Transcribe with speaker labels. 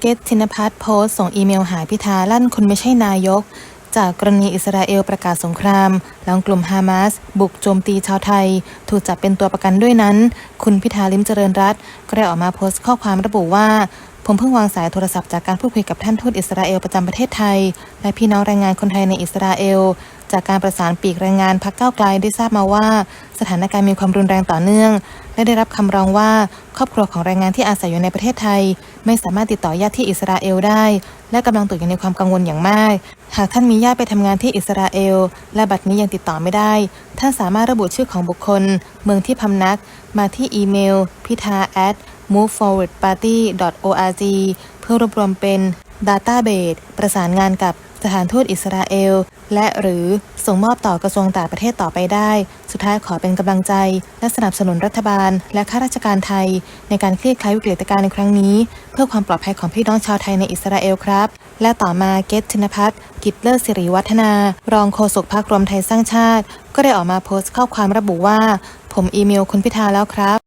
Speaker 1: เกตธินพัฒน์โพสต์ส่งอีเมลหาพิธาลั่นคุณไม่ใช่นายก จากกรณีอิสราเอลประกาศสงคราม หลังกลุ่มฮามาส บุกโจมตีชาวไทย ถูกจับเป็นตัวประกันด้วยนั้น คุณพิธาลิมเจริญรัตก็ได้ออกมาโพสต์ข้อความระบุว่า ผมเพิ่งวางสายโทรศัพท์จากการพูดคุยกับท่านทูตอิสราเอลประจำประเทศไทย และพี่น้องแรงงานคนไทยในอิสราเอล จากการประสานปีกแรงงานพักเก้าไกลได้ทราบมาว่า สถานการณ์มีความรุนแรงต่อเนื่อง และได้รับคำร้องว่า ครอบครัวของแรงงานที่อาศัยอยู่ในประเทศไทย ไม่สามารถติดต่อญาติที่อิสราเอลได้ และกำลังตกอยู่ในความกังวลอย่างมาก หากท่านมีญาติไปทำงานที่อิสราเอล และบัดนี้ยังติดต่อไม่ได้ ท่านสามารถระบุชื่อของบุคคล เมืองที่พำนัก มาที่อีเมลพิธา at moveforwardparty.org เพื่อรวบรวมเป็น Database ประสานงานกับ สถานทูตอิสราเอล และหรือส่งมอบต่อกระทรวงต่างประเทศต่อไปได้ สุดท้ายขอเป็นกำลังใจ และสนับสนุนรัฐบาล และข้าราชการไทย ในการคลี่คลายวิกฤตการณ์ในครั้งนี้ เพื่อความปลอดภัยของพี่น้องชาวไทยในอิสราเอลครับ และต่อมาเกตธินพัฒน์กิจเลิศสิริวัฒนา รองโฆษกพรรครวมไทยสร้างชาติ ก็ได้ออกมาโพสต์ข้อความระบุว่า ผมอีเมลคุณพิธาแล้วครับ